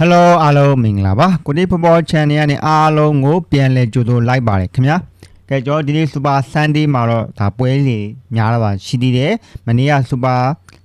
Hello အားလုံးမင်္ဂလာပါကိုတိဖဘော channel ကနေအားလုံးကိုပြန်လည်ကြိုဆိုလိုက်ပါတယ်ခင်ဗျာကဲကျွန်တော်ဒီနေ့ Super Sunday မှာတော့ဒါပွဲစီများတော့ပါရှိသေးတယ်မနေ့က Super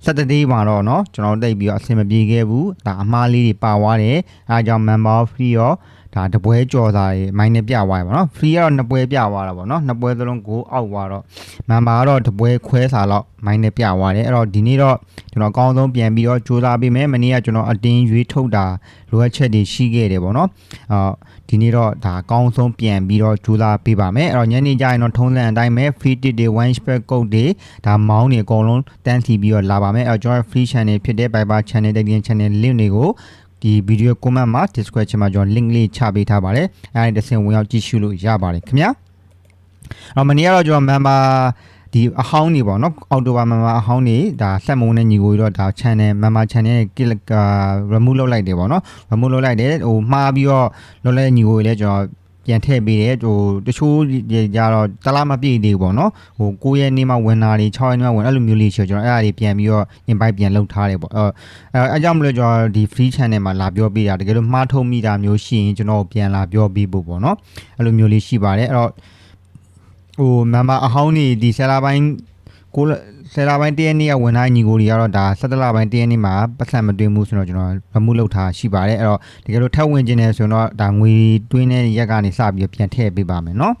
Saturday မှာတော့เนาะကျွန်တော်တိတ်ပြီးတော့အဆင်မပြေခဲ့ဘူးဒါအမားလေးတွေပါသွားတယ်အဲဒါကြောင့် member free ရော ဒါတပွဲကြော်စာရေးမိုင်းနဲ့ပြသွားရပါတော့ free ကတော့နှစ်ပွဲပြသွားတာပေါ့နော်နှစ်ပွဲသလုံး goal out သွားတော့ member ကတော့တပွဲခွဲစာလောက်မိုင်းနဲ့ပြသွားတယ်အဲ့တော့ဒီနေ့တော့ကျွန်တော်အကောင်းဆုံးပြန်ပြီးတော့စူးစမ်းပေးမယ်မနေ့ကကျွန်တော်အတင်းရွေးထုတ်တာလိုအပ်ချက်တွေရှိခဲ့တယ်ပေါ့နော်အော်ဒီနေ့တော့ဒါအကောင်းဆုံးပြန်ပြီးတော့စူးစမ်းပေးပါမယ်အဲ့တော့ညနေကျရင်တော့ထုံးစံအတိုင်းပဲ free tip တွေ one spec code တွေဒါမောင်းတွေအကုန်လုံးတန်းစီပြီးတော့လာပါမယ်အဲ့တော့ကျွန်တော် free channel ဖြစ်တဲ့ Viber channel တကင် channel link တွေကို ဒီဗီဒီယို comment မှာ description မှာကျွန်တော် link လေးချပေးထားပါတယ်အဲ့ဒါတစ်ဆင့်ဝင်ရောက်ကြည့်ရှုလို့ရပါတယ်ခင်ဗျာအော်မနေ့ကတော့ကျွန်တော် member ဒီအဟောင်းနေပေါ့နော်အော်တိုဘာမမအဟောင်းနေဒါဆက်မုံနဲ့ညီကိုတော့ဒါ channel မမ channel ရဲ့ click remove လုပ်လိုက်တယ်ပေါ့နော် remove လုပ်လိုက်တယ်ဟိုမှားပြီးတော့လုပ်လိုက်ညီကိုလည်းကျွန်တော် ပြန်ထည့်ပေးတယ်ဟိုတချို့ကြတော့တလားမပြည့်သေးဘူးပေါ့နော်ဟို9ရက်နေ့မှဝင်တာတွေ6ရက်နေ့မှဝင်အဲ့လိုမျိုးလေးရှိကျွန်တော်အဲ့အရာတွေပြန်ပြီးတော့ invite ပြန်လုပ်ထားတယ်ပေါ့အဲအဲအကြောင်းမလို့ကျွန်တော်ဒီ free channel မှာလာပြောပေးတာတကယ်လို့မှားထုတ်မိတာမျိုးရှိရင်ကျွန်တော်ပြန်လာပြောပေးဖို့ပေါ့နော်အဲ့လိုမျိုးလေးရှိပါတယ်အဲ့တော့ဟိုမမအဟောင်းနေဒီဆယ်လာပိုင်း ကိုဆယ်လာပိုင်းတရက်နေ့ကဝင်ထားညီကိုတွေကတော့ဒါ၁၇လပိုင်းတရက်နေ့မှာပတ်စံမတွင်မှုဆိုတော့ကျွန်တော်ဗမှုလောက်ထားရှိပါတယ်အဲ့တော့တကယ်လို့ထပ်ဝင်ခြင်းနေဆိုတော့ဒါငွေတွင်းတဲ့ရက်ကနေစပြီးပြန်ထည့်ပေးပါမယ်နော်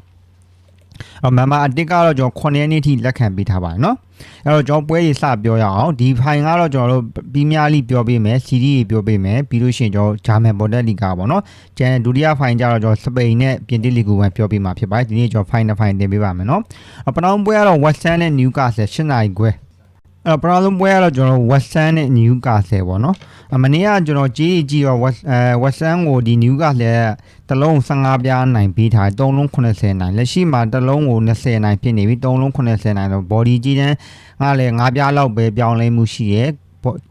အော်မမအတစ်ကတော့ကျွန်တော်9ရက်နေ့ထိလက်ခံပေးထားပါတယ်နော်အဲ့တော့ကျွန်တော်ပွဲကြီးစပြောရအောင်ဒီဖိုင်ကတော့ကျွန်တော်တို့ပြီးများလိပြောပေးမယ် CD တွေပြောပေးမယ်ပြီးလို့ရှိရင်ကျွန်တော်ဂျာမန်ဘော်ဒက်လီဂါပေါ့နော်ကျန်ဒုတိယဖိုင်ကျတော့ကျွန်တော်စပိန်နဲ့ပြင်သစ်လီဂူဝင်ပြောပေးမှာဖြစ်ပါတယ်ဒီနေ့ကျွန်တော်ဖိုင်နှစ်ဖိုင်တင်ပေးပါမယ်နော်အပနောင်းပွဲကတော့ West Ham နဲ့ Newcastle 8နိုင်ခွဲ အဲ့တော့ပထမဆုံးပွဲကတော့ကျွန်တော် West Ham နဲ့ Newcastle ပေါ့နော်အမနေ့ကကျွန်တော်ကြီးကြီးရော West အဲ West Ham ကိုဒီ Newcastle တလုံး15ပြားနိုင်ပြီးထား3လုံး80နိုင်လက်ရှိမှာတလုံးကို20နိုင်ဖြစ်နေပြီ3လုံး80နိုင်တော့ body ကြီးတန်းငါလည်း5ပြားလောက်ပဲပြောင်းလဲမှုရှိရဲ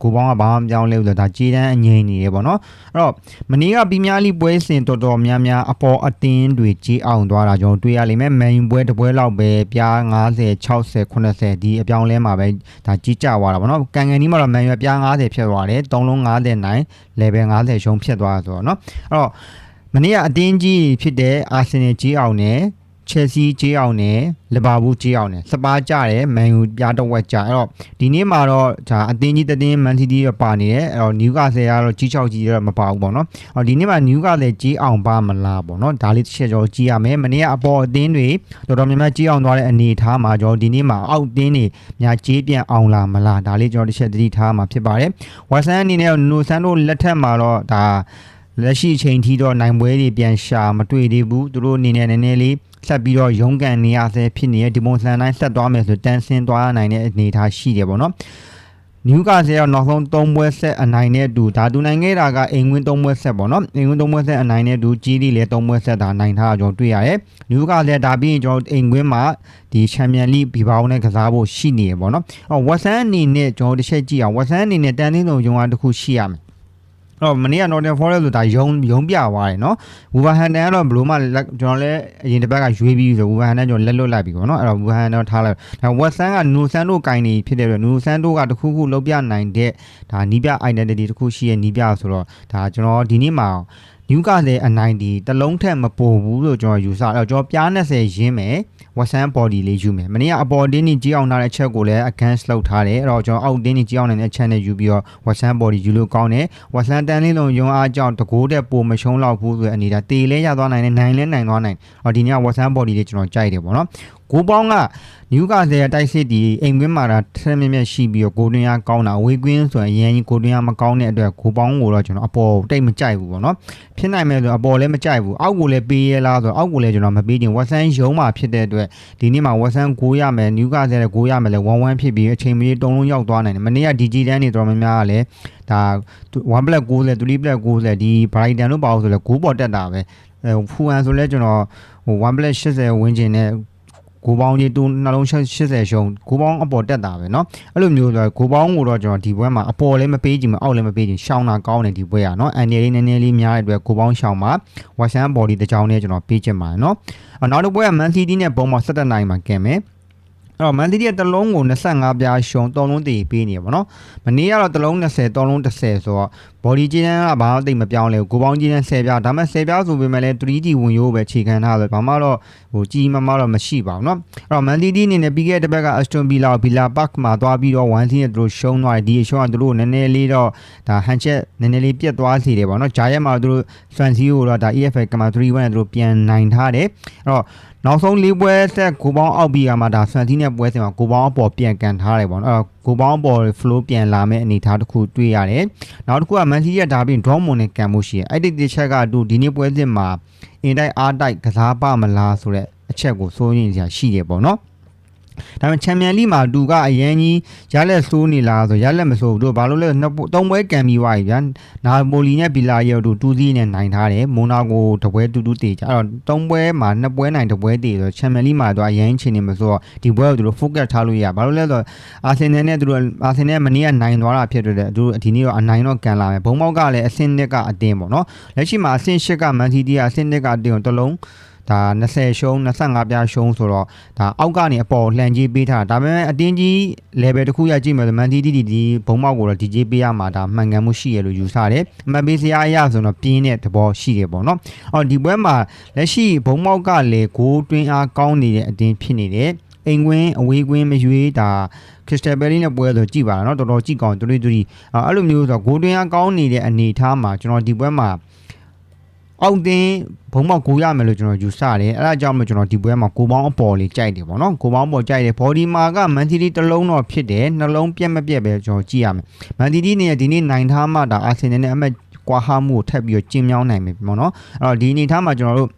ကိုပေါင်းကဘာမှပြောင်းလဲဘူးဆိုတော့ဒါကြီးတန်းအငြိမ်နေရပေါ့နော်အဲ့တော့မနေ့ကပြီးများလိပွဲစဉ်တော်တော်များများအပေါ်အတင်းတွေကြီးအောင်သွားတာကျွန်တော်တွေ့ရလိမ့်မယ်မန်ယူပွဲတစ်ပွဲလောက်ပဲပြား90 60 80ဒီအပြောင်းလဲမှာပဲဒါကြီးကြသွားတာပေါ့နော်ကန်ကန်ဒီမှာတော့မန်ယူပြား90ဖြစ်သွားတယ်3လုံး90နိုင် level 90ရှုံးဖြစ်သွားတာဆိုတော့နော်အဲ့တော့မနေ့ကအတင်းကြီးဖြစ်တဲ့အာဆင်နယ်ကြီးအောင်နဲ့ ချက်စီကြီးအောင်နဲ့လီဗာပူးကြီးအောင်နဲ့စပါးကြတယ်မန်ယူပြားတော့ဝက်ကြအဲ့တော့ဒီနေ့မှာတော့ဒါအတင်းကြီးတတင်းမန်စီးတီးတော့ပါနေတယ်အဲ့တော့နယူကာဆယ်ကတော့ကြီးချောက်ကြီးတော့မပါဘူးပေါ့နော်အော်ဒီနေ့မှာနယူကာဆယ်ကြီးအောင်ပါမလားပေါ့နော်ဒါလေးတစ်ချက်ကျော်ကြီးရမယ်မနေ့ကအပေါ်အတင်းတွေတော်တော်များများကြီးအောင်သွားတဲ့အနေအထားမှာကျွန်တော်ဒီနေ့မှာအောက်တင်းတွေများကြီးပြန်အောင်လာမလားဒါလေးကျွန်တော်တစ်ချက်သတိထားမှာဖြစ်ပါတယ်ဝါဆန်အနေနဲ့နိုဆန်တို့လက်ထက်မှာတော့ဒါ လက်ရှိအချိန်ထိတော့နိုင်ပွဲတွေပြန်ရှာမတွေ့သေးဘူးသူတို့အနေနဲ့နည်းနည်းလေးဆက်ပြီးတော့ရုန်းကန်နေရဆဲဖြစ်နေတဲ့ဒီပုံစံတိုင်းဆက်သွားမယ်ဆိုတန်းဆင်းသွားနိုင်တဲ့အနေအထားရှိတယ်ပေါ့နော်နယူကာဆယ်ကနောက်ဆုံး၃ပွဲဆက်အနိုင်နဲ့အတူဒါတူနိုင်ခဲ့တာကအိမ်ဝင်၃ပွဲဆက်ပေါ့နော်အိမ်ဝင်၃ပွဲဆက်အနိုင်နဲ့အတူကြီးလေးလည်း၃ပွဲဆက်ဒါနိုင်ထားတာကျွန်တော်တွေ့ရတယ်နယူကာဆယ်ဒါပြီးရင်ကျွန်တော်အိမ်ဝင်မှာဒီချန်ပီယံလိဘီဘောင်းနဲ့ကစားဖို့ရှိနေရပေါ့နော်အော်ဝက်ဆန်အနေနဲ့ကျွန်တော်တစ်ချက်ကြည့်အောင်ဝက်ဆန်အနေနဲ့တန်တင်းဆုံးရုံးအားတစ်ခုရှိရမယ်အဲ့ တော့မနေ့က Northern Forest ဆိုတာယုံယုံပြသွားတယ်နော်ဝူဗာဟန်တန်ကတော့ဘလို့မှလက်ကျွန်တော်လည်းအရင်တစ်ပတ်ကရွေးပြီးဆိုဝူဗာဟန်တန်ကျွန်တော်လက်လွတ်လိုက်ပြီပေါ့နော်အဲ့တော့ဝူဗာဟန်တော့ထားလိုက်ဒါဝက်ဆန်ကနူဆန်တို့ကင်နေဖြစ်တဲ့အတွက်နူဆန်တို့ကတခုခုလောက်ပြနိုင်တဲ့ဒါနီးပြ identity တခုရှိရဲ့နီးပြဆိုတော့ဒါကျွန်တော်ဒီနေ့မှာနယူကာလည်းအနိုင်ဒီတလုံးထက်မပိုဘူးလို့ကျွန်တော်ယူဆအဲ့တော့ကျွန်တော်ပြား20ရင်းမယ် ဝက်ဆန် body လေးယူမယ်မနေ့ကအပေါ်တင်းကြီးကြီးအောင်ထားတဲ့အချက်ကိုလည်း against လောက်ထားတယ်အဲ့တော့ကျွန်တော်အောက်တင်းကြီးကြီးအောင်နေတဲ့ channel ယူပြီးတော့ဝက်ဆန် body ယူလို့ကောင်းတယ်ဝက်ဆန်တန်လေးလုံးယုံအားကြောင့်တကိုးတဲ့ပုံမရှုံးလောက်ဘူးဆိုတဲ့အနေဒါတေလဲရသွားနိုင်တယ်နိုင်လဲနိုင်သွားနိုင်အော်ဒီနေ့ကဝက်ဆန် body လေးကျွန်တော်ကြိုက်တယ်ပေါ့နော် ကိုပေါင်းကနယူကာဆယ်တိုက်စစ်ဒီအိမ်ကွင်းမှာတာထက်မြက်မြက်ရှိပြီးတော့ကိုတွင်းအားကောင်းတာဝေးကွင်းဆိုရင်အရင်ကြီးကိုတွင်းအားမကောင်းတဲ့အတွက်ကိုပေါင်းကိုတော့ကျွန်တော်အပေါ်တိတ်မကြိုက်ဘူးပေါ့နော်ဖြစ်နိုင်မဲ့ဆိုအပေါ်လည်းမကြိုက်ဘူးအောက်ကိုလည်းပေးရလားဆိုအောက်ကိုလည်းကျွန်တော်မပေးချင်ဝက်ဆန်ရုံးမှာဖြစ်တဲ့အတွက်ဒီနေ့မှာဝက်ဆန်9ရမယ်နယူကာဆယ်လည်း9ရမယ်လဲ1-1ဖြစ်ပြီးအချိန်မီတုံးလုံးရောက်သွားနိုင်တယ်မနေ့က DG တန်းနေတော်များများကလည်းဒါ1 black 90 3 black 90ဒီ Brighton လို့ပါလို့ဆိုလဲ9ပေါ်တက်တာပဲအဲဖူအန်ဆိုလဲကျွန်တော်ဟို1 black 80ဝန်းကျင်နဲ့ ကိုပေါင်းကြီးတူနှလုံး80ရှုံကိုပေါင်းအပေါ်တက်တာပဲเนาะအဲ့လိုမျိုးဆိုတော့ကိုပေါင်းကိုတော့ကျွန်တော်ဒီဘွဲမှာအပေါ်လည်းမပေးချင်မအောက်လည်းမပေးချင်ရှောင်းတာကောင်းတယ်ဒီဘွဲอ่ะเนาะအန်ဒီလေးနည်းနည်းလေးများတဲ့အတွက်ကိုပေါင်းရှောင်းမှာဝါရှန်ဘော်ဒီတစ်ကြောင်းနဲ့ကျွန်တော်ပေးချင်ပါတယ်เนาะနောက်တစ်ဘွဲကမန်စီးတီးနဲ့ဘုံမှာ17နိုင်မှာကင်မယ်အဲ့တော့မန်စီးတီးကတစ်လုံးကို25ပြားရှုံ3လုံးတည်ပေးနေရပါတော့မနေ့ကတော့တစ်လုံး20 3လုံး30ဆိုတော့ ဘ body ကြီးတန်းကဘာမှတိတ်မပြောင်းလဲဘူးကိုပေါင်းကြီးတန်း10ပြားဒါပေမဲ့10ပြားဆိုပေမဲ့လည်း 3D ဝင်ရိုးပဲခြေခံထားဆိုဘာမှတော့ဟိုကြီးမမတော့မရှိပါဘူးเนาะအဲ့တော့ Man City အနေနဲ့ပြီးခဲ့တဲ့တစ်ပတ်က Aston Villa ကို Villa Park မှာသွားပြီးတော့1-0နဲ့သူတို့ရှုံးသွားတယ်ဒီရှုံးကသူတို့နည်းနည်းလေးတော့ဒါ hand check နည်းနည်းလေးပြတ်သွားစေတယ်ပေါ့เนาะဂျာရက်မှာသူတို့ Swansea ကိုတော့ဒါ EFL ကမှာ3-1နဲ့သူတို့ပြန်နိုင်ထားတယ်အဲ့တော့နောက်ဆုံး၄ပွဲဆက်ကိုပေါင်းအောက်ပြီးကမှဒါ Swansea နဲ့ပွဲစဉ်မှာကိုပေါင်းအပေါ်ပြန်ကန်ထားတယ်ပေါ့နော်အဲ့တော့ ကိုပေါင်းအပေါ် flow ပြန်လာမဲ့အနေအထားတစ်ခုတွေ့ရတယ်နောက်တစ်ခုက Man City ရဲ့ဒါပြီး Dortmund နဲ့ကန်မှုရှိတယ်အဲ့ဒီတစ်ချက်ကသူဒီနေ့ပွဲစဉ်မှာအင်တိုက်အားတိုက်ကစားပါမလားဆိုတဲ့အချက်ကိုစိုးရိမ်စရာရှိတယ်ပေါ့နော် ဒါပေမဲ့ချန်ပီယံလိမှာတူကအရန်ကြီးရလက်ဆိုးနေလားဆိုရလက်မဆိုးဘူးတို့ဘာလို့လဲနှစ်သုံးပွဲကန်ပြီးသွားပြီဗျာနာပိုလီနဲ့ဘီလာရဲ့တို့တူးစီးနဲ့နိုင်ထားတယ်မိုနာကိုတပွဲတူတူတေးကြအဲ့တော့သုံးပွဲမှာနှစ်ပွဲနိုင်တပွဲတေးဆိုချန်ပီယံလိမှာတော့အရန်ချင်းနေမဆိုတော့ဒီပွဲကိုတို့ focus ထားလို့ရဘာလို့လဲဆိုတော့အာဆင်နယ်နဲ့တို့အာဆင်နယ်မနေ့ကနိုင်သွားတာဖြစ်တဲ့တို့ဒီနေ့တော့အနိုင်တော့ကန်လာမယ်ဘုံမောက်ကလည်းအဆင့်နှစ်ကအတင်းပေါ့နော်လက်ရှိမှာအဆင့်၈ကမန်စီးတီးကအဆင့်နှစ်ကအတင်းကိုတစ်လုံး ဒါ20ရှုံး25ပြားရှုံးဆိုတော့ဒါအောက်ကနေအပေါ်လှန်ကြီးပေးထားတာဒါပေမဲ့အတင်းကြီး level တစ်ခုရကြည့်မယ်ဆိုမန်တီတီဒီဘုံမောက်ကိုတော့ DJ ပေးရမှာဒါမှန်ကန်မှုရှိရလို့ယူဆတယ်အမှန်ပေးစရာအရဆိုတော့ပြင်းတဲ့သဘောရှိတယ်ပေါ့နော်အော်ဒီပွဲမှာလက်ရှိဘုံမောက်ကလည်းဂိုးတွင်းအားကောင်းနေတဲ့အတင်းဖြစ်နေတယ်အိမ်ကွင်းအဝေးကွင်းမရွေးဒါခရစ္စတယ်ဘယ်လီနဲ့ပွဲဆိုကြည့်ပါတော့တော်တော်ကြည့်ကောင်းတူတူတူအဲ့လိုမျိုးဆိုတော့ဂိုးတွင်းအားကောင်းနေတဲ့အနေအထားမှာကျွန်တော်ဒီပွဲမှာ အောက်တင်းဘုံမောက်ကိုရမယ်လို့ကျွန်တော်ယူဆတယ်အဲဒါကြောင့်မကျွန်တော်ဒီပွဲမှာကိုပေါင်းအပေါ်လေးကြိုက်တယ်ပေါ့နော်ကိုပေါင်းပေါ်ကြိုက်တယ်ဘော်ဒီမာကမန်စီတီတစ်လုံးတော့ဖြစ်တယ်နှလုံးပြက်မပြက်ပဲကျွန်တော်ကြည့်ရမယ်မန်စီတီနေဒီနေ့နိုင်ထားမှဒါအာဆင်နယ်နဲ့အမက်ကွာဟာမှုကိုထပ်ပြီးတော့ကျင်းမြောင်းနိုင်မယ်ပေါ့နော်အဲ့တော့ဒီအနေထားမှာကျွန်တော်တို့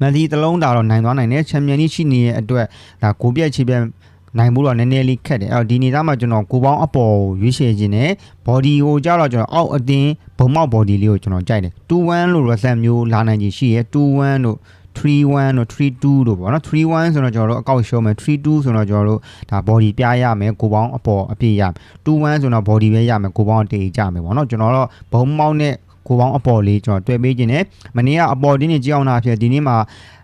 မန်စီတစ်လုံးတာတော့နိုင်သွားနိုင်တယ်ချန်ပီယံလိရှိနေတဲ့အတွက်ဒါကိုပြက်ချီပြက် နိုင်မှုတော့နည်းနည်းလေးခက်တယ်အဲ့တော့ဒီနေသားမှာကျွန်တော်ကိုပေါင်းအပေါ်ရွေးချယ်ခြင်းနဲ့ body ကိုကြတော့ကျွန်တော်အောက်အတင်းဘုံမောက် body လေးကိုကျွန်တော်ကြိုက်တယ်2-1လို့ reset မျိုးလာနိုင်ကြီးရှိရဲ2-1တို့3-1တို့3-2တို့ပေါ့နော်3-1ဆိုတော့ကျွန်တော်တို့အကောက်ရှုံးမယ်3-2ဆိုတော့ကျွန်တော်တို့ဒါ body ပြရမယ်ကိုပေါင်းအပေါ်အပြည့်ရမယ်2-1ဆိုတော့ body ပဲရမယ်ကိုပေါင်းတေးကြမယ်ပေါ့နော်ကျွန်တော်တော့ဘုံမောက်နဲ့ ကိုပေါင်းအပေါ်လေးကျွန်တော်တွေ့ပေးခြင်းနဲ့မနေ့ကအပေါ်တင်းနေကြောင်းတာဖြစ်ဒီနေ့မှာ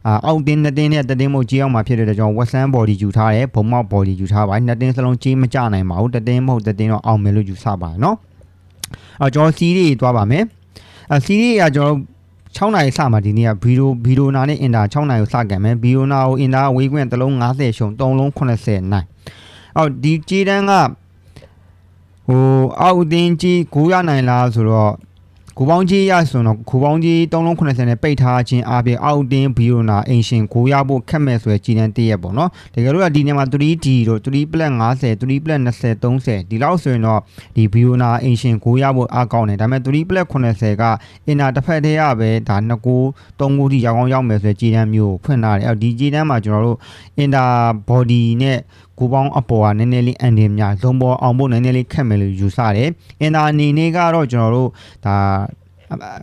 အာအောက်တင်းနှစ်တင်းနဲ့တတင်းမို့ကြီးအောင်မှာဖြစ်တဲ့ကြောင့် Western body ယူထားတယ်ဘုံမောက် body ယူထားပါတယ်နှစ်တင်းစလုံးကြီးမကြနိုင်ပါဘူးတတင်းမဟုတ်တတင်းတော့အောင်မယ်လို့ယူဆပါတယ်နော်အော်ကျွန်တော်စီးလေးသွားပါမယ်အစီးလေးကကျွန်တော်6နိုင်စမှာဒီနေ့ကဗီဒီယိုဗီဒီယိုနာနဲ့အင်တာ6နိုင်ကိုစကန်မယ်ဗီဒီယိုနာကိုအင်တာဝေးခွင့်တစ်လုံး90ရှုံ3လုံး80နိုင်အော်ဒီကြေးတန်းကဟိုအောက်တင်းကြီး9ရနိုင်လားဆိုတော့ ကိုပေါင်းကြီးရဆိုတော့ကိုပေါင်းကြီး380နဲ့ပိတ်ထားခြင်းအပြင်အောက်တင်းဘီယိုနာအင်ရှင်ကိုရဖို့ခက်မဲ့ဆိုရကြီးတန်းတည့်ရပေါ့နော်တကယ်လို့ကဒီနေရာမှာ 3D တို့3 +50 3 +20 30ဒီလောက်ဆိုရင်တော့ဒီဘီယိုနာအင်ရှင်ကိုရဖို့အားကောင်းတယ်ဒါပေမဲ့3 +80 ကအင်နာတစ်ဖက်တည်းရပဲဒါ2ကို3ကိုထိရောက်အောင်ရောက်မယ်ဆိုရကြီးတန်းမျိုးဖွင့်ထားတယ်အဲ့ဒီကြီးတန်းမှာကျွန်တော်တို့အင်တာ body နဲ့ ကိုပေါင်းအပေါ်ကနည်းနည်းလေးအန်တင်များဇုံပေါ်အောင်ဖို့နည်းနည်းလေးခက်မယ်လို့ယူဆတယ်။အင်တာအနေနဲ့ကတော့ကျွန်တော်တို့ဒါ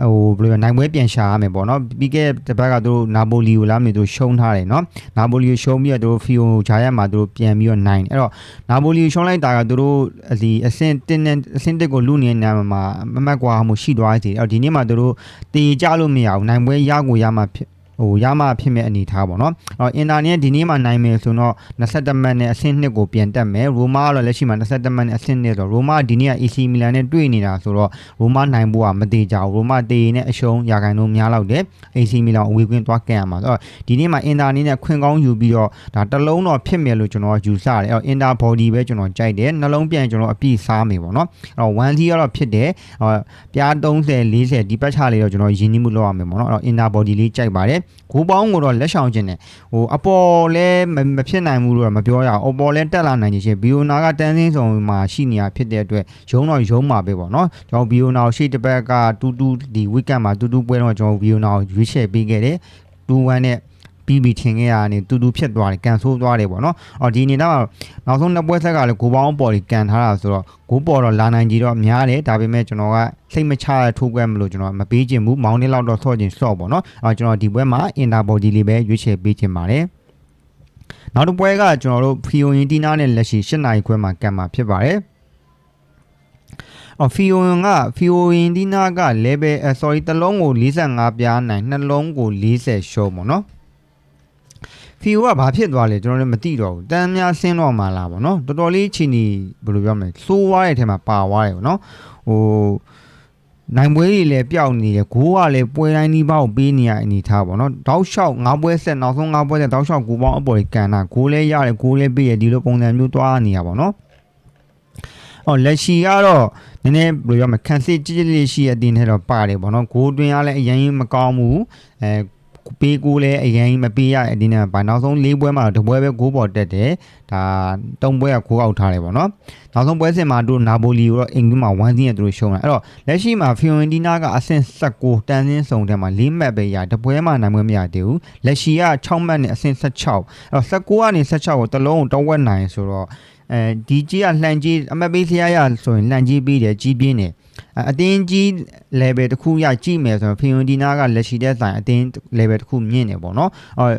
ဟိုဘယ်လိုနိုင်ပွဲပြန်ရှာရမယ်ပေါ့နော်ပြီးခဲ့တဲ့ဘက်ကသူတို့နာပိုလီကိုလာမယ်သူရှုံးထားတယ်နော်နာပိုလီကိုရှုံးပြီးတော့သူတို့ဖီယိုဂျာရက်မှာသူတို့ပြန်ပြီးတော့နိုင်တယ်အဲ့တော့နာပိုလီကိုရှုံးလိုက်တာကသူတို့ဒီအဆင့်တင်းနဲ့အဆင့်တစ်ကိုလူနေတဲ့နာမှာမမတ်ကွာမှုရှိသွားစေအဲ့တော့ဒီနေ့မှာသူတို့တေကြလို့မရဘူးနိုင်ပွဲရကိုရမှာဖြစ် ဟိုရမဖြစ်မဲ့အနေထားပေါ့နော်အော်အင်တာနက်ဒီနေ့မှနိုင်မယ်ဆိုတော့21မှတ်နဲ့အဆင့်2ကိုပြန်တက်မယ်ရိုမာကတော့လက်ရှိမှာ21မှတ်နဲ့အဆင့်2ဆိုတော့ရိုမာဒီနေ့က AC Milan နဲ့တွေ့နေတာဆိုတော့ရိုမာနိုင်ဖို့ကမသေးကြဘူးရိုမာတေးနဲ့အရှုံးရာခိုင်နှုန်းများလောက်တယ် AC Milan အဝေးကွင်းသွားကန်ရမှာဆိုတော့ဒီနေ့မှာအင်တာနက်နဲ့ခွင့်ကောင်းယူပြီးတော့ဒါတစ်လုံးတော့ဖြစ်မယ်လို့ကျွန်တော်ယူဆတယ်အော်အင်တာ body ပဲကျွန်တော်ကြိုက်တယ်နှလုံးပြန်ကျွန်တော်အပြည့်စားမယ်ပေါ့နော်အဲ့တော့1 0ကတော့ဖြစ်တယ်အော်ပြား30 40ဒီပတ်ချလေးတော့ကျွန်တော်ယဉ်နှီးမှုလုပ်ရမယ်ပေါ့နော်အဲ့တော့ inner body လေးကြိုက်ပါတယ်ဂိုးပေါင်းကိုတော့လက်ဆောင်ခြင်းနဲ့ဟိုအပေါ်လဲမဖြစ်နိုင်ဘူးလို့တော့မပြောရအောင်အပေါ်လဲတက်လာနိုင်ခြင်းဘီယိုနာကတန်းစင်းဆောင်မှာရှိနေတာဖြစ်တဲ့အတွက်ရုံတော့ရုံမှာပဲပေါ့နော်ကျွန်တော်ဘီယိုနာကိုရှေ့တစ်ပတ်ကတူတူဒီ weekend မှာတူတူပွဲတော့ကျွန်တော်ဘီယိုနာကိုရွေးချယ်ပေးခဲ့တယ်2-1နဲ့ ပြီးပြီးထင်ခဲ့ရတာနေတူတူဖြစ်သွားတယ်ကန်ဆိုးသွားတယ်ပေါ့နော်အော်ဒီအနေနဲ့နောက်ဆုံးနှစ်ပွဲဆက်ကလည်းဂိုးပေါင်းပေါ်ကြီးကန်ထားတာဆိုတော့ဂိုးပေါ်တော့လာနိုင်ကြီးတော့များတယ်ဒါပေမဲ့ကျွန်တော်ကစိတ်မချရထိုးကွက်မလို့ကျွန်တော်မပေးခြင်းဘူးမောင်းနေလောက်တော့ဆော့ခြင်းဆော့ပေါ့နော်အော်ကျွန်တော်ဒီပွဲမှာအင်တာဘော်ဒီလေးပဲရွေးချယ်ပေးခြင်းပါတယ်နောက်တစ်ပွဲကကျွန်တော်တို့ဖီယိုယင်တီနာနဲ့လက်ရှိ၈နိုင်ခွဲမှာကန်မှာဖြစ်ပါတယ်အော်ဖီယိုယင်ကဖီယိုယင်တီနာက level sorry တစ်လုံးကို45ပြားနိုင်နှလုံးကို40ရှုံးပေါ့နော် ဖီယိုကဘာဖြစ်သွားလဲကျွန်တော်လည်းမသိတော့ဘူးတန်းများဆင်းတော့မှလားပေါ့နော်တော်တော်လေးချီနီဘယ်လိုပြောမလဲစိုးွားတဲ့အထဲမှာပါသွားတယ်ပေါ့နော်ဟိုနိုင်ပွဲတွေလည်းပျောက်နေတယ်ဂိုးကလည်းပွဲတိုင်းနီးပါးကိုပေးနေရအနေထားပေါ့နော်တောက်လျှောက်၅ပွဲဆက်နောက်ဆုံး၅ပွဲဆက်တောက်လျှောက်ဂိုးပေါင်းအပေါ်ကြီးကန်တာဂိုးလည်းရတယ်ဂိုးလည်းပေးရဒီလိုပုံစံမျိုးသွားနေရပါတော့အော်လက်ရှိကတော့နည်းနည်းဘယ်လိုပြောမလဲခန်းစစ်ကြည့်ကြည့်လေးရှိတဲ့အတင်းထဲတော့ပါတယ်ပေါ့နော်ဂိုးတွင်းရလည်းအရင်မကောင်းဘူးအဲ ပေးကိုလည်းအရင်မပေးရတဲ့အတင်းထဲမှာပါနောက်ဆုံး၄ပွဲမှာတော့တပွဲပဲဂိုးပေါ်တက်တယ်ဒါ၃ပွဲကဂိုးအောက်ထားတယ်ပေါ့နော်နောက်ဆုံးပွဲစဉ်မှာတို့နာပိုလီကိုတော့အင်္ဂလိပ်မှာ1-0နဲ့သူတို့ရှုံးတာအဲ့တော့လက်ရှိမှာဖီယိုရင်တီနာကအဆင့်16တန်းစင်းစုံထဲမှာ၄မှတ်ပဲရတပွဲမှနိုင်ပွဲမရသေးဘူးလက်ရှိက6မှတ်နဲ့အဆင့်16အဲ့တော့19ကနေ16ကိုတစ်လုံးကိုတော့ဝက်နိုင်ဆိုတော့ အဲဒီကြီးကလှန်ကြီးအမတ်ပေးစရာရဆိုရင်လှန်ကြီးပြီးတယ်ကြီးပြင်းတယ်အဲ့အတင်းကြီး level တစ်ခုရကြည့်မယ်ဆိုတော့ဖီယိုရင်တီနာကလက်ရှိတဲ့ဆိုင်အတင်း level တစ်ခုမြင့်နေပေါ့နော်အော်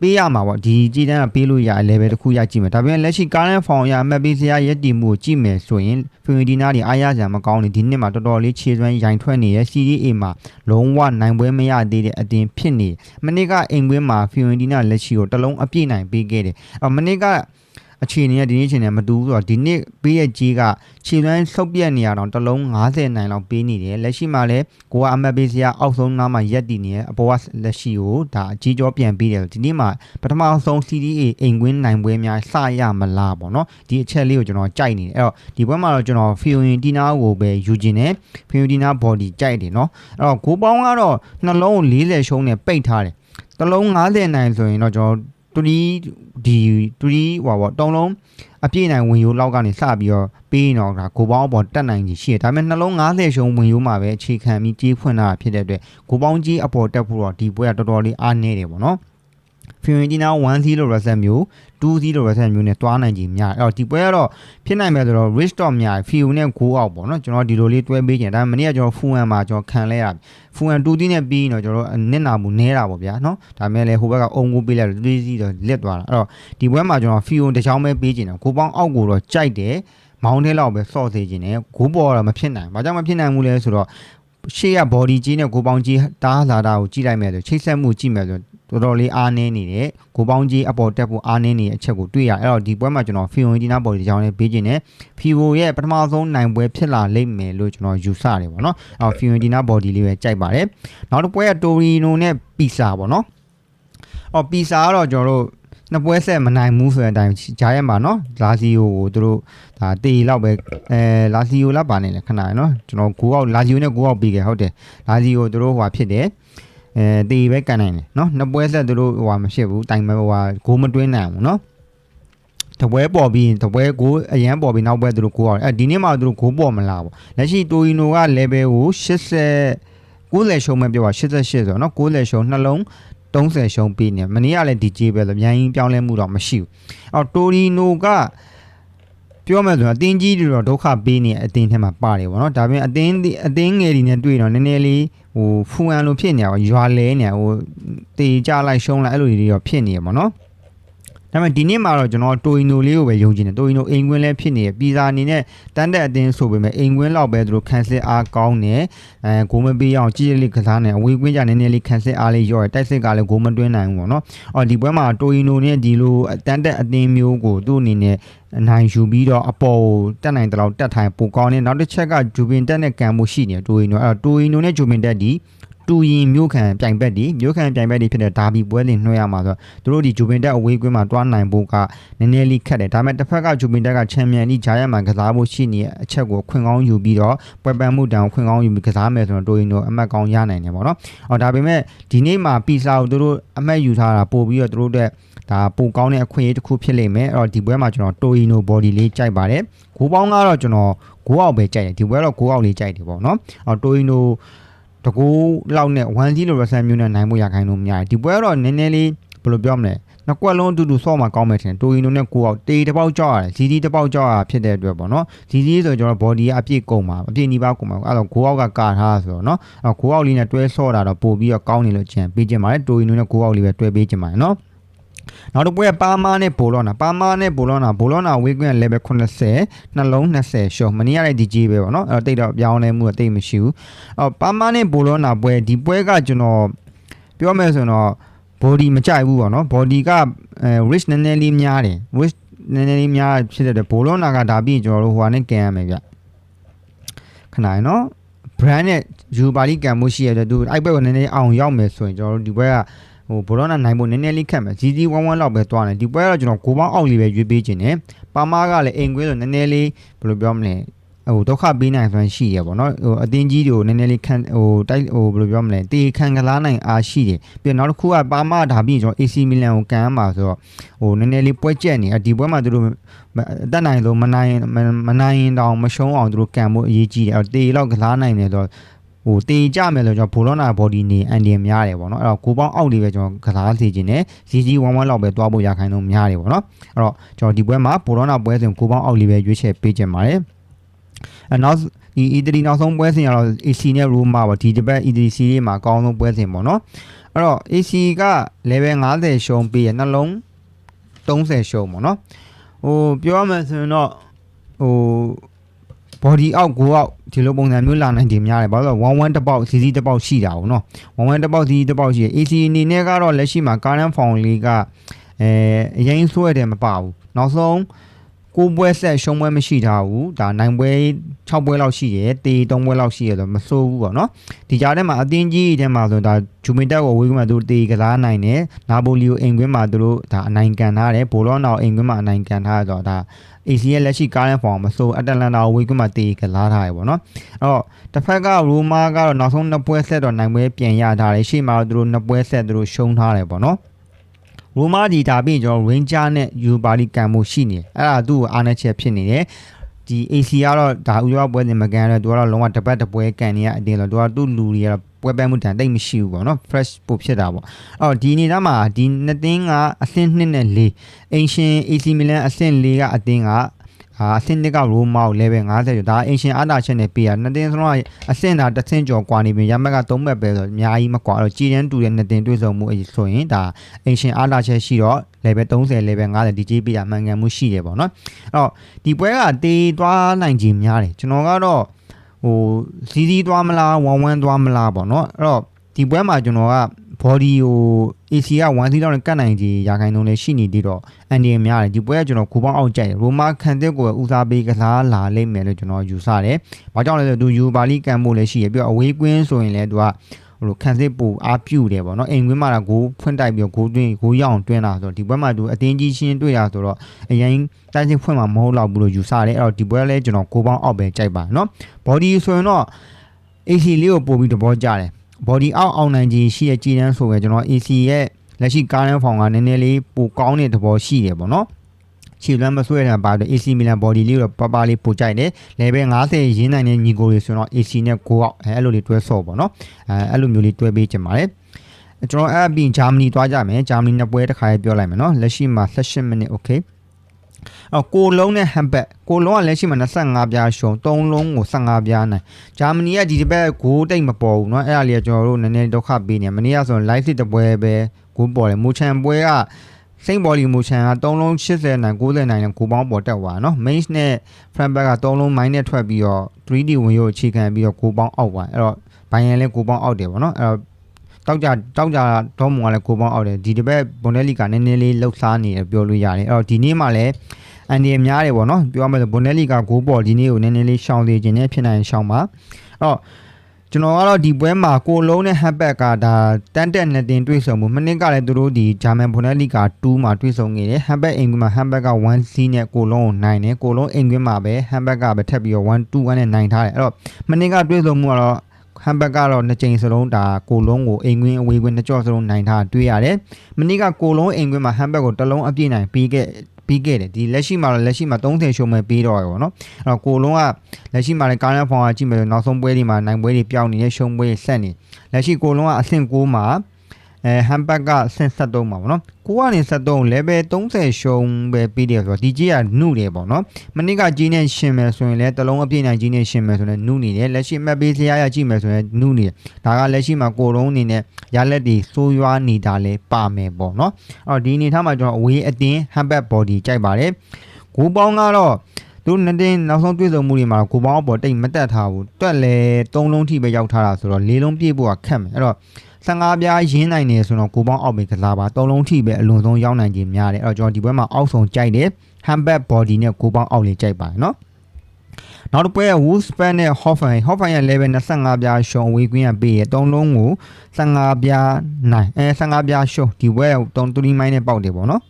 ပေးရမှာပေါ့ဒီကြည်တန်းကပေးလို့ရ level တစ်ခုရကြည့်မယ်ဒါပေမဲ့လက်ရှိကားလန်ဖောင်ရအမှတ်ပေးစရာရက်တီမှုကိုကြည့်မယ်ဆိုရင်ဖီယိုဒီနာတွေအားရစရာမကောင်းနေဒီနှစ်မှာတော်တော်လေးခြေစွမ်းရိုင်ထွက်နေရ CDA မှာလုံးဝနိုင်ပွဲမရသေးတဲ့အတင်ဖြစ်နေမနေ့ကအိမ်ပွဲမှာဖီယိုဒီနာလက်ရှိကိုတစ်လုံးအပြည့်နိုင်ပေးခဲ့တယ်အော်မနေ့က အခြေအနေကဒီနေ့အခြေအနေကမတူဘူးဆိုတော့ဒီနေ့ပေးရဲ့ကြီးကခြေလွမ်းဆုပ်ပြက်နေရတော့တစ်လုံး90နိုင်လောက်ပေးနေတယ်လက်ရှိမှာလည်းကိုကအမတ်ပေးစရာအောက်ဆုံးနားမှာရက်တည်နေရအပေါ်ကလက်ရှိကိုဒါအကြီးကျော်ပြန်ပေးတယ်ဒီနေ့မှာပထမဆုံး CDA အိမ်ကွင်းနိုင်ပွဲများစရမလားပေါ့နော်ဒီအချက်လေးကိုကျွန်တော်ကြိုက်နေတယ်အဲ့တော့ဒီပွဲမှာတော့ကျွန်တော် Fiorentina ကိုပဲယူခြင်းနဲ့ Fiorentina body ကြိုက်တယ်နော်အဲ့တော့ဂိုးပေါင်းကတော့နှလုံး40ရှုံးနဲ့ပိတ်ထားတယ်တစ်လုံး90နိုင်ဆိုရင်တော့ကျွန်တော် တူဒီဒီတူဒီဟိုပါပေါ့တုံးလုံးအပြည့်နိုင်ဝင်ရိုးလောက်ကနေစပြီးတော့ပေးရင်တော့ဒါဂိုးပေါင်းအပေါ်တက်နိုင်ကြီးရှိတယ်ဒါပေမဲ့နှလုံး90ရှုံးဝင်ရိုးမှာပဲအခြေခံပြီးကြီးဖွင့်တာဖြစ်တဲ့အတွက်ဂိုးပေါင်းကြီးအပေါ်တက်ဖို့တော့ဒီပွဲကတော်တော်လေးအားနည်းတယ်ပေါ့နော် ဖီယင်တီနာ1-0လို့ရက်ဆက်မျိုး2-0လို့ရက်ဆက်မျိုးနဲ့တွားနိုင်ကြများအဲ့တော့ဒီပွဲကတော့ဖြစ်နိုင်မယ်ဆိုတော့ rich top များဖီယူနဲ့9အောက်ပေါ့နော်ကျွန်တော်ဒီလိုလေးတွဲပေးကြတယ်ဒါပေမဲ့မနေ့ကကျွန်တော်ဖူအန်မှာကျွန်တော်ခံလဲရဖူအန်2-0နဲ့ပြီးရင်တော့ကျွန်တော်နစ်နာမှုနဲတာပေါ့ဗျာနော်ဒါပေမဲ့လည်းဟိုဘက်ကအုံကိုပေးလိုက်လို့3-0တော့လက်သွားတာအဲ့တော့ဒီပွဲမှာကျွန်တော်ဖီယူတစ်ချောင်းပဲပေးကြတယ်ကိုပေါင်းအောက်ကိုတော့ကြိုက်တယ်မောင်းထဲလောက်ပဲစော့စေခြင်းနဲ့ဂိုးပေါ်တော့မဖြစ်နိုင်ဘာကြောင့်မဖြစ်နိုင်ဘူးလဲဆိုတော့ရှေ့က body ကြီးနဲ့ကိုပေါင်းကြီးတားလာတာကိုကြည့်လိုက်မယ်ဆိုချိတ်ဆက်မှုကြည့်မယ်ဆို တော်တော်လေးအားနည်းနေတယ်ကိုပေါင်းကြီးအပေါ်တက်ဖို့အားနည်းနေတဲ့အချက်ကိုတွေ့ရအဲ့တော့ဒီပွဲမှာကျွန်တော်ဖီယိုဒီနာဘော်ဒီကြောင်းလေးပေးခြင်းနဲ့ဖီယိုရဲ့ပထမဆုံးနိုင်ပွဲဖြစ်လာလိမ့်မယ်လို့ကျွန်တော်ယူဆတယ်ပေါ့နော်အဲ့ဖီယိုဒီနာဘော်ဒီလေးပဲကြိုက်ပါတယ်နောက်တစ်ပွဲကတိုရီနိုနဲ့ပီဆာပေါ့နော်အော်ပီဆာကတော့ကျွန်တော်တို့နှစ်ပွဲဆက်မနိုင်ဘူးဆိုတဲ့အတိုင်းဂျားရက်မှာနော်လာစီယိုကိုသူတို့ဒါတေလောက်ပဲအဲလာစီယိုလောက်ပါနေလေခဏရနော်ကျွန်တော်ကိုအောက်လာစီယိုနဲ့ကိုအောက်ပြီးခဲ့ဟုတ်တယ်လာစီယိုသူတို့ဟိုဖြစ်တယ် အဲတီပဲကန်နိုင်တယ်နော်နှစ်ပွဲဆက်သူတို့ဟိုဟာမဖြစ်ဘူးတိုင်ပဲဟိုဟာဂိုးမတွင်းနိုင်ဘူးနော်တပွဲပေါ်ပြီးတပွဲကိုအရန်ပေါ်ပြီးနောက်ပွဲသူတို့ကိုအောင်အဲဒီနေ့မှသူတို့ကိုပေါ်မလားပေါ့လက်ရှိတိုယီနိုက level ကို80 90ရှုံးမဲ့ပြောပါ88ဆိုတော့နော်90ရှုံးနှလုံး30ရှုံးပြီးနေမနေ့ကလည်းဒီဂျေပဲဆိုအများကြီးပြောင်းလဲမှုတော့မရှိဘူးအော်တိုရီနိုကပြောမယ်ဆိုတော့အတင်းကြီးတွေတော့ဒုက္ခပေးနေတဲ့အတင်းထဲမှာပါတယ်ပေါ့နော်ဒါပေမဲ့အတင်းအတင်းငယ်တွေနဲ့တွေ့တော့နည်းနည်းလေး ဟိုဖူအန်လိုဖြစ်နေတာပေါ့ရွာလဲနေတာဟိုတေကြလိုက်ရှုံးလိုက်အဲ့လိုတွေတော့ဖြစ်နေရဗောနော် ဒါပေမဲ့ဒီနေ့မှာတော့ကျွန်တော်တိုအီနိုလေးကိုပဲယုံကြည်တယ်တိုအီနိုအိမ်ကွင်းလည်းဖြစ်နေရပြည်စာအနေနဲ့တန်းတက်အတင်းဆိုပေမဲ့အိမ်ကွင်းလောက်ပဲသူတို့ခန်းစစ်အားကောင်းတယ်အဲဂိုးမပေးအောင်ကြည့်ရလေးကစားနေအဝေးကွင်းကြနည်းနည်းလေးခန်းစစ်အားလေးရော့တယ်တိုက်စစ်ကလည်းဂိုးမတွင်းနိုင်ဘူးပေါ့နော်အော်ဒီပွဲမှာတိုအီနိုနဲ့ဒီလိုတန်းတက်အတင်းမျိုးကိုသူ့အနေနဲ့အနိုင်ယူပြီးတော့အပေါ်ကိုတက်နိုင်တဲ့လောက်တက်ထိုင်ပိုကောင်းနေနောက်တစ်ချက်ကဂျူဘင်တက်နဲ့ကန်မှုရှိနေတိုအီနိုအဲ့တော့တိုအီနိုနဲ့ဂျူဘင်တက်ဒီ တူရင်မျိုးခံပြိုင်ဘက်ဒီမျိုးခံပြိုင်ဘက်ဒီဖြစ်တဲ့ဒါဘီပွဲလင်နှွှဲရမှာဆိုတော့သူတို့ဒီဂျူဘင်တက်အဝေးကွင်းမှာတွားနိုင်ဖို့ကနည်းနည်းလေးခက်တယ်ဒါပေမဲ့တစ်ဖက်ကဂျူဘင်တက်ကချန်ပီယံဒီဂျာယက်မှာကစားဖို့ရှိနေတဲ့အချက်ကိုခွင့်ကောင်းယူပြီးတော့ပွဲပန်မှုတောင်ခွင့်ကောင်းယူပြီးကစားမယ်ဆိုတော့တိုရင်တို့အမှတ်ကောင်းရနိုင်တယ်ပေါ့နော်။အော်ဒါပေမဲ့ဒီနေ့မှာပီဆာကိုသူတို့အမှတ်ယူထားတာပို့ပြီးတော့သူတို့တဲ့ဒါပိုကောင်းတဲ့အခွင့်အရေးတစ်ခုဖြစ်လိမ့်မယ်အဲ့တော့ဒီပွဲမှာကျွန်တော်တိုယီနိုဘော်ဒီလေးကြိုက်ပါတယ်ဂိုးပေါင်းကတော့ကျွန်တော်ဂိုးအောက်ပဲကြိုက်တယ်ဒီပွဲတော့ဂိုးအောက်လေးကြိုက်တယ်ပေါ့နော်အော်တိုယီနို တကူလောက်နဲ့1 0လို့ရဆန်မျိုးနဲ့နိုင်မှုရခိုင်လို့မရတယ်ဒီပွဲတော့နည်းနည်းလေးဘယ်လိုပြောမလဲနှစ်ကွက်လုံးအတူတူဆော့မှာကောင်းမယ်ထင်တိုယီနိုနဲ့ကိုအောင်တေးတစ်ပေါက်ကြောက်ရတယ်ဇီဒီတစ်ပေါက်ကြောက်ရဖြစ်တဲ့အတွက်ပေါ့နော်ဇီဒီဆိုကျွန်တော်ဘော်ဒီကအပြည့်ကုန်ပါအပြည့်နီးပါးကုန်ပါအဲ့တော့ကိုအောက်ကကာထားဆိုတော့နော်အဲ့ကိုအောက်လေးနဲ့တွဲဆော့တာတော့ပို့ပြီးတော့ကောင်းနေလို့ချင်ပေးချင်ပါတယ်တိုယီနိုနဲ့ကိုအောက်လေးပဲတွဲပေးချင်ပါတယ်နော် နောက်တစ်ပွဲကပါမာနဲ့ဘိုလောနာပါမာနဲ့ဘိုလောနာဘိုလောနာဝေးကွင်း level 80နှလုံး20ရှုံးမနေ့ကလည်း DJ ပဲပေါ့နော်အဲ့တော့တိတ်တော့ပြောင်းလဲမှုတော့တိတ်မရှိဘူးအော်ပါမာနဲ့ဘိုလောနာပွဲဒီပွဲကကျွန်တော်ပြောမယ်ဆိုတော့ body မကြိုက်ဘူးပေါ့နော် body ကအဲ rich နည်းနည်းလေးများတယ် rich နည်းနည်းလေးများဖြစ်တဲ့ဘိုလောနာကဒါပြီးကျွန်တော်တို့ဟိုဟာနဲ့ကန်ရမယ်ဗျခဏရနော် brand နဲ့ယူပါလိကံမှုရှိရတဲ့သူအဲ့ဘက်ကနည်းနည်းအောင်ရောက်မယ်ဆိုရင်ကျွန်တော်တို့ဒီဘက်က ဟိုဘောလုံးနဲ့နိုင်ဖို့နည်းနည်းလေးခက်မယ်ဇီဇီဝမ်းဝမ်းလောက်ပဲတွားတယ်ဒီပွဲကတော့ကျွန်တော်ကိုပေါင်းအောက်လေးပဲရွေးပေးခြင်းနဲ့ပါမားကလည်းအိမ်ကွေးဆိုနည်းနည်းလေးဘယ်လိုပြောမလဲဟိုဒုက္ခပေးနိုင်စွမ်းရှိရပေါ့နော်ဟိုအတင်းကြီးတွေကိုနည်းနည်းလေးခန့်ဟိုတိုက်ဟိုဘယ်လိုပြောမလဲတေခံကစားနိုင်အားရှိတယ်ပြီးတော့နောက်တစ်ခုကပါမာဒါပြီးကျွန်တော် AC Milan ကိုကန်ရမှာဆိုတော့ဟိုနည်းနည်းလေးပွဲကျက်နေဒီပွဲမှာသူတို့အတက်နိုင်လို့မနိုင်မနိုင်ရင်တောင်မရှုံးအောင်သူတို့ကန်ဖို့အရေးကြီးတယ်အဲ့တေလောက်ကစားနိုင်တယ်ဆိုတော့ ဟိုတေကြမယ်လို့ကျွန်တော်ဘောလုံးနာ body နေအန်ဒီများတယ်ပေါ့နော်အဲ့တော့ကိုပေါင်းအောက်လေးပဲကျွန်တော်ကစားစီခြင်းနဲ့ CG 11 လောက်ပဲတွားဖို့ရခိုင်တော့များတယ်ပေါ့နော်အဲ့တော့ကျွန်တော်ဒီပွဲမှာဘောလုံးနာပွဲစဉ်ကိုပေါင်းအောက်လေးပဲရွေးချယ်ပေးခြင်းပါတယ်အဲနောက်ဒီ E3 နောက်ဆုံးပွဲစဉ်ကတော့ AC နဲ့ Roma ပေါ့ဒီတစ်ပတ် E3 series မှာအကောင်းဆုံးပွဲစဉ်ပေါ့နော်အဲ့တော့ AC က level 50ရှုံးပြီးရနှလုံး30ရှုံးပေါ့နော်ဟိုပြောရမယ်ဆိုရင်တော့ဟို body out go out ဒီလိုပုံစံမျိုးလာနိုင်တယ်များတယ်ဘာလို့လဲ11တစ်ပေါက် CC တစ်ပေါက်ရှိတာပေါ့နော်11တစ်ပေါက် CC တစ်ပေါက်ရှိတယ် AC အနေနဲ့ကတော့လက်ရှိမှာ current form လေးကအဲအရင်ဆွဲတယ်မပါဘူးနောက်ဆုံး ကိုပွဲဆက်ရှုံးပွဲမရှိထားဘူးဒါနိုင်ပွဲ6ပွဲလောက်ရှိတယ်တေ3ပွဲလောက်ရှိရတော့မစိုးဘူးပေါ့နော်ဒီကြားထဲမှာအသင်းကြီးထဲမှာဆိုဒါဂျူမီတက်ကိုဝေးကွင်းမှာသူတို့တေကစားနိုင်တယ်နာပိုလီကိုအိမ်ကွင်းမှာသူတို့ဒါအနိုင်ကန်ထားတယ်ဘိုလောနာကိုအိမ်ကွင်းမှာအနိုင်ကန်ထားတော့ဒါ AC ရဲ့လက်ရှိကားလန်ဖောင်မဆိုအတလန်တာဝေးကွင်းမှာတေကစားထားရပေါ့နော်အဲ့တော့တစ်ဖက်ကရိုမာကတော့နောက်ဆုံးနှစ်ပွဲဆက်တော့နိုင်ပွဲပြန်ရထားတယ်ရှေ့မှာတော့သူတို့နှစ်ပွဲဆက်သူတို့ရှုံးထားတယ်ပေါ့နော် ရိုမာဒီဒါပြီးကျွန်တော် Ranger နဲ့ယူပါလီကန်မှုရှိနေအဲ့ဒါသူ့ကိုအားနဲ့ချက်ဖြစ်နေတယ်ဒီ AC ကတော့ဒါဥရောပွဲစဉ်မကန်ရတော့သူကတော့လုံးဝတစ်ပတ်တစ်ပွဲကန်နေရအတင်းလို့သူကသူ့လူတွေကတော့ပွဲပန်းမှုတန်တိတ်မရှိဘူးပေါ့နော် fresh ပို့ဖြစ်တာပေါ့အဲ့တော့ဒီအနေနဲ့မှာဒီနှစ်သင်းကအဆင့်2နဲ့4အင်ရှင် AC Milan အဆင့်4ကအသင်းက အာအဆင့်1ကရိုမာကို level 50ကျော်ဒါအင်ရှင်အားတာချက်နဲ့ပေးရနှစ်သင်းစလုံးကအဆင့်သာတစ်ဆင့်ကျော်ကွာနေပြီရမက်က3ဘက်ပဲဆိုတော့အများကြီးမကွာအဲ့တော့ကြည်တန်းတူတဲ့နှစ်သင်းတွေ့ဆုံမှုအဆိုရင်ဒါအင်ရှင်အားတာချက်ရှိတော့ level 30 level 50 DJ ပေးတာမှန်ကန်မှုရှိတယ်ပေါ့နော်အဲ့တော့ဒီပွဲကတေးသွားနိုင်ခြင်းများတယ်ကျွန်တော်ကတော့ဟိုစီးစီးသွားမလားဝမ်ဝမ်သွားမလားပေါ့နော်အဲ့တော့ဒီပွဲမှာကျွန်တော်က body ကို AC က1 0လောက်နဲ့ကတ်နိုင်ကြီးရာခိုင်နှုန်းလည်းရှိနေသေးတော့အန်ဒီများတယ်ဒီပွဲကကျွန်တော်ကူပေါင်းအောက်ကြိုက်ရိုမာခံတစ်ကိုဦးစားပေးကစားလာလိမ့်မယ်လို့ကျွန်တော်ယူဆတယ်။ဘာကြောင့်လဲဆိုတော့သူယူပါလီကန်ဖို့လည်းရှိရပြီးတော့အဝေးကွင်းဆိုရင်လည်းသူကဟိုလိုခံစစ်ပူအားပြုတယ်ပေါ့နော်အိမ်ကွင်းမှာဂိုးဖွင့်တိုက်ပြီးတော့ဂိုးသွင်းဂိုးရအောင်တွင်းတာဆိုတော့ဒီပွဲမှာသူအတင်းကြီးရှင်းတွေ့တာဆိုတော့အရင်တိုက်စစ်ဖွင့်မှာမဟုတ်တော့ဘူးလို့ယူဆတယ်အဲ့တော့ဒီပွဲလည်းကျွန်တော်ကိုပေါင်းအောက်ပဲကြိုက်ပါနော် body ဆိုရင်တော့ AC လေးကိုပို့ပြီးသဘောကျတယ် body အောက်အောင်နိုင်ခြင်းရှိတဲ့ကြည်တန်းဆိုပဲကျွန်တော် AC ရဲ့လက်ရှိကားရန်ဖောင်ကနည်းနည်းလေးပိုကောင်းတဲ့သဘောရှိတယ်ပေါ့နော်ခြေလမ်းမဆွဲတာပါတော့ AC Milan body လေးတော့ပပလေးပိုကြိုက်တယ် level 50ရင်းနိုင်တဲ့ညီကိုတွေဆိုတော့ AC နဲ့ကိုအောင်အဲအဲ့လိုလေးတွဲဆော့ပေါ့နော်အဲအဲ့လိုမျိုးလေးတွဲပေးချင်ပါတယ်ကျွန်တော်အဲ့ပြီးဂျာမနီသွားကြမယ်ဂျာမနီနှစ်ပွဲတစ်ခါရေးပြောလိုက်မယ်နော်လက်ရှိမှာ18မိနစ် okay အော်ကိုလုံးနဲ့ဟမ်ဘက်ကိုလုံးကလက်ရှိမှာ25ပြားရှုံ3လုံးကို15ပြားနိုင်ဂျာမနီကဒီတစ်ပတ်ဂိုးတိတ်မပေါ်ဘူးเนาะအဲ့ဒါလေးကကျွန်တော်တို့နည်းနည်းဒုက္ခပေးနေမနေ့ကဆိုရင် live စစ်တပွဲပဲဂိုးပေါ်တယ်မူချန်ပွဲကစိတ်ဘော်လီမူချန်က3လုံး80နိုင်90နိုင်နဲ့ကိုပေါင်းပေါ်တက်သွားเนาะ main နဲ့ front back က3လုံး minus နဲ့ထွက်ပြီးတော့ 3D ဝင်ရုပ်အခြေခံပြီးတော့ကိုပေါင်းအောက်သွားအဲ့တော့ဘိုင်ယန်လည်းကိုပေါင်းအောက်တယ်ဗောနော်အဲ့တော့ တောက်ကြတောက်ကြတော့မုံကလည်းကိုပေါင်းအောက်တယ်ဒီတစ်ပတ်ဘွန်ဒဲလီကနည်းနည်းလေးလှုပ်ရှားနေတယ်ပြောလို့ရတယ်အဲ့တော့ဒီနေ့မှလည်းအန်ဒီများတယ်ဗောနော်ပြောရမယ်ဆိုဘွန်ဒဲလီကဂိုးပေါ်ဒီနေ့ကိုနည်းနည်းလေးရှောင်သေးခြင်းနဲ့ဖြစ်နိုင်ရှောင်ပါအဲ့တော့ကျွန်တော်ကတော့ဒီပွဲမှာကိုလုံးနဲ့ဟက်ဘက်ကဒါတန်တက်နဲ့တင်တွေ့ဆုံမှုမနစ်ကလည်းသူတို့ဒီဂျာမန်ဘွန်ဒဲလီက2မှာတွေ့ဆုံနေတယ်ဟက်ဘက်အိမ်ကွင်းမှာဟက်ဘက်က1 C နဲ့ကိုလုံးကိုနိုင်တယ်ကိုလုံးအိမ်ကွင်းမှာပဲဟက်ဘက်ကပဲထပ်ပြီးတော့1 2 1နဲ့နိုင်ထားတယ်အဲ့တော့မနစ်ကတွေ့ဆုံမှုကတော့ ဟမ်ဘတ်ကတော့နှစ်ကြိမ်စလုံးဒါကိုလုံးကိုအိမ်ကွင်းအဝေးကွင်းနှစ်ကြော့စလုံးနိုင်ထားတွေ့ရတယ်။မနေ့ကကိုလုံးအိမ်ကွင်းမှာဟမ်ဘတ်ကိုတစ်လုံးအပြည့်နိုင်ပြီးခဲ့ပြီးခဲ့တယ်ဒီလက်ရှိမှာတော့လက်ရှိမှာ30ရှုံးမဲ့ပြီးတော့ရပါတော့။အဲ့တော့ကိုလုံးကလက်ရှိမှာလည်းကားလန်ဖောင်ကကြည့်မယ်နောက်ဆုံးပွဲဒီမှာနိုင်ပွဲတွေပျောက်နေတဲ့ရှုံးပွဲဆက်နေလက်ရှိကိုလုံးကအဆင့်6မှာအဲဟမ်ဘတ်ကဆင့်73မှာပေါ့နော် ကိုကနေ73 level 30ရှုံးပဲပြီးတယ်ဆိုတော့ဒီကြီးကနှုတယ်ပေါ့နော်မနစ်ကကြီးနဲ့ရှင်မယ်ဆိုရင်လည်းတလုံးအပြည့်နိုင်ကြီးနဲ့ရှင်မယ်ဆိုရင်နှုနေတယ်လက်ရှိမှတ်ပေးစရာရကြည့်မယ်ဆိုရင်နှုနေတယ်ဒါကလက်ရှိမှာကိုလုံးအနေနဲ့ရလက်တွေစိုးရွားနေတာလဲပါမယ်ပေါ့နော်အော်ဒီအနေထားမှာကျွန်တော်အဝေးအတင်းဟမ်ဘတ် body ကြိုက်ပါတယ်ဂိုးပေါင်းကတော့ သူနှစ်တင်းနောက်ဆုံးတွေ့ဆုံမှုတွေမှာကိုပေါင်းအပေါ်တိတ်မတက်ထားဘူးတွက်လဲ၃လုံးထိပဲရောက်ထားတာဆိုတော့၄လုံးပြည့်ဖို့ကခက်မယ်အဲ့တော့15ပြားရင်းနိုင်နေဆိုတော့ကိုပေါင်းအောက်ပဲကစားပါ၃လုံးထိပဲအလွန်ဆုံးရောက်နိုင်ခြင်းများတယ်အဲ့တော့ကျွန်တော်ဒီဘက်မှာအောက်ဆုံးကြိုက်တယ် handback body နဲ့ကိုပေါင်းအောက်လေးကြိုက်ပါတယ်နော်နောက်တစ်ပွဲက Wolfsburg နဲ့ Hoffenheim Hoffenheim ရဲ့ level 25ပြားရှုံအဝေးကွင်းကပေးရ၃လုံးကို15ပြားနိုင်အဲ15ပြားရှုံဒီပွဲက3 3မိုင်းနဲ့ပေါက်တယ်ပေါ့နော်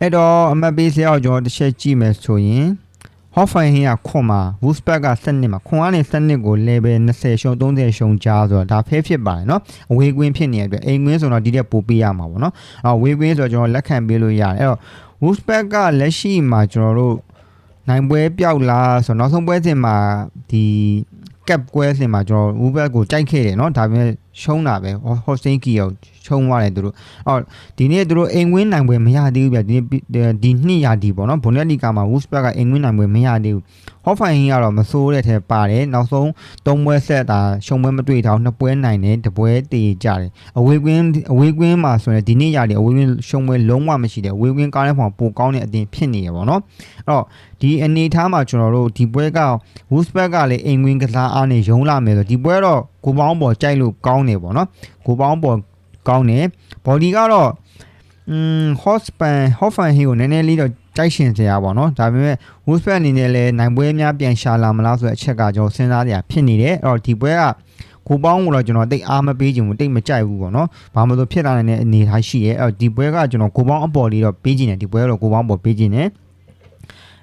အဲ့တော့အမှတ်ပေးစရာကိုကျွန်တော်တစ်ချက်ကြည့်မယ်ဆိုရင် Hoffenheim ကခွန်မှာ Wolfsburg က7မှာခွန်ကနေ7ကို level 20ရှုံ30ရှုံကြားဆိုတော့ဒါဖဲဖြစ်ပါတယ်เนาะအဝေးကွင်းဖြစ်နေတဲ့အတွက်အိမ်ကွင်းဆိုတော့ဒီတက်ပို့ပေးရမှာပေါ့เนาะအော်ဝေးကွင်းဆိုတော့ကျွန်တော်လက်ခံပေးလို့ရတယ်အဲ့တော့ Wolfsburg ကလက်ရှိမှာကျွန်တော်တို့နိုင်ပွဲပျောက်လားဆိုတော့နောက်ဆုံးပွဲစဉ်မှာဒီကပ်ကွဲစဉ်မှာကျွန်တော် Wolfsburg ကိုကြိုက်ခဲ့တယ်เนาะဒါပေမဲ့ ရှုံးတာပဲဟော့စတိန်ကီကိုရှုံးသွားတယ်သူတို့အော်ဒီနေ့သူတို့အိမ်ဝင်းနိုင်ပွဲမရသေးဘူးဗျဒီနေ့ဒီနှစ်ရာဒီပေါ့နော်ဘွန်ဒက်လီကာမှာဝူစ်ဘက်ကအိမ်ဝင်းနိုင်ပွဲမရသေးဘူး Hoffenheim ကတော့မဆိုးတဲ့ထဲပါတယ်နောက်ဆုံးသုံးပွဲဆက်တာရှုံပွဲမတွေ့တော့နှစ်ပွဲနိုင်တယ်တပွဲတည်ကြတယ်အဝေးကွင်းအဝေးကွင်းမှာဆိုရင်ဒီနေ့ရာဒီအဝေးကွင်းရှုံပွဲလုံးဝမရှိတယ်အဝေးကွင်းကားတဲ့ဖောင်ပိုကောင်းတဲ့အတင်ဖြစ်နေရပါတော့အဲ့တော့ဒီအနေအထားမှာကျွန်တော်တို့ဒီပွဲက Wolfsburg ကလည်းအိမ်ကွင်းကစားအားနဲ့ရုံးလာမယ်ဆိုဒီပွဲတော့ကိုပေါင်းပေါ်ကြိုက်လို့ကောင်းတယ်ပေါ့နော်ကိုပေါင်းပေါ်ကောင်းတယ်ဘော်ဒီကတော့อืม Hospan Hoffenheim ကိုနည်းနည်းလေးတော့ ကြိုက်ရှင်စရာပေါ့နော်ဒါပေမဲ့ Wolfsburg အနေနဲ့လည်းနိုင်ပွဲများပြန်ရှာလာမလားဆိုတဲ့အချက်ကကျွန်တော်စဉ်းစားကြရဖြစ်နေတယ်အဲ့တော့ဒီပွဲကကိုပေါင်းကိုတော့ကျွန်တော်တိတ်အားမပေးချင်ဘူးတိတ်မကြိုက်ဘူးပေါ့နော်ဘာမှမလို့ဖြစ်လာနိုင်တဲ့အနေအထားရှိရဲအဲ့တော့ဒီပွဲကကျွန်တော်ကိုပေါင်းအပေါ်လေးတော့ပေးချင်တယ်ဒီပွဲကတော့ကိုပေါင်းပေါ်ပေးချင်တယ်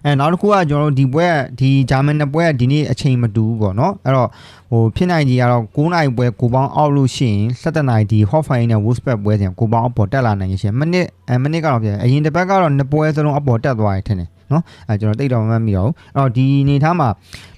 အဲနောက်တစ်ခုကကျွန်တော်တို့ဒီပွဲကဒီဂျာမန်နှစ်ပွဲကဒီနေ့အချိန်မတူဘူးပေါ့နော်အဲ့တော့ဟိုဖြစ်နိုင်ကြီးကတော့9နိုင်ပွဲကိုပေါင်းအောက်လို့ရှိရင်17နိုင်ဒီ Hoffenheim နဲ့ Wolfsburg ပွဲစဉ်ကိုပေါင်းအပေါ်တက်လာနိုင်ရရှင်မိနစ်အဲမိနစ်ကတော့ပြန်အရင်တစ်ပတ်ကတော့နှစ်ပွဲစလုံးအပေါ်တက်သွားရထင်တယ်နော်အဲကျွန်တော်တိတ်တော့မမှတ်မိတော့ဘူးအဲ့တော့ဒီအနေထားမှာ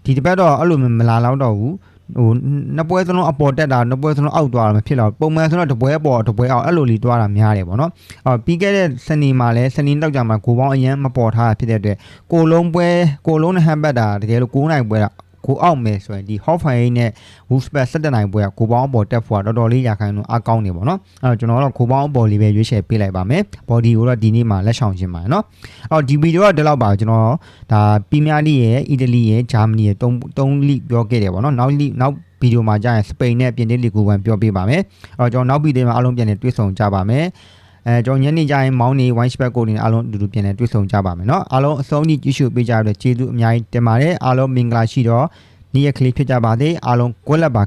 ဒီတစ်ပတ်တော့အဲ့လိုမလာတော့တော့ဘူး ဟိုနှစ်ပွဲစလုံးအပေါ်တက်တာနှစ်ပွဲစလုံးအောက်သွားတာမဖြစ်တော့ပုံမှန်ဆိုတော့တစ်ပွဲအပေါ်တစ်ပွဲအောက်အဲ့လိုလီတွားတာများတယ်ပေါ့နော်အော်ပြီးခဲ့တဲ့စနေမှာလည်းစနေတောက်ကြမှာကိုပေါင်းအရန်မပေါ်ထားတာဖြစ်တဲ့အတွက်ကိုလုံးပွဲကိုလုံးနဲ့ဟမ်ဘတ်တာတကယ်လို့9နိုင်ပွဲတာ ကိုအောက်မယ်ဆိုရင်ဒီ Hoffenheim နဲ့ Wolfsburg 17နိုင်ပွဲကကိုပေါင်းအပေါ်တက်ဖို့ကတော်တော်လေးရာခိုင်နှုန်းအကောင်းနေပေါ့နော်အဲ့တော့ကျွန်တော်တော့ကိုပေါင်းအပေါ်လေးပဲရွေးချယ်ပေးလိုက်ပါမယ် body ကိုတော့ဒီနေ့မှာလက်ဆောင်ခြင်းပါတယ်နော်အော်ဒီဗီဒီယိုကဒီလောက်ပါကျွန်တော်ဒါပီးမီးယားလိရဲ့အီတလီရဲ့ဂျာမနီရဲ့3 3လိပြောခဲ့တယ်ပေါ့နော်နောက်လိနောက်ဗီဒီယိုမှာကြာရင်စပိန်နဲ့ပြင်သစ်လီဂိုဝင်ပြောပြပါမယ်အဲ့တော့ကျွန်တော်နောက်ဗီဒီယိုမှာအားလုံးပြန်နေတွေ့ဆုံကြပါမယ် အဲကျွန်တော်ညနေကျရင်မောင်းနေ wine spec ကိုနေအားလုံးအတူတူပြန်နေတွေ့ဆုံကြပါမယ်เนาะအားလုံးအဆုံးထိကြည့်ရှုပေးကြရတဲ့ကျေးဇူးအများကြီးတင်ပါတယ်အားလုံးမင်္ဂလာရှိတော့နေ့ရက်ကလေးဖြစ်ကြပါစေအားလုံးကွက်လက်ပါ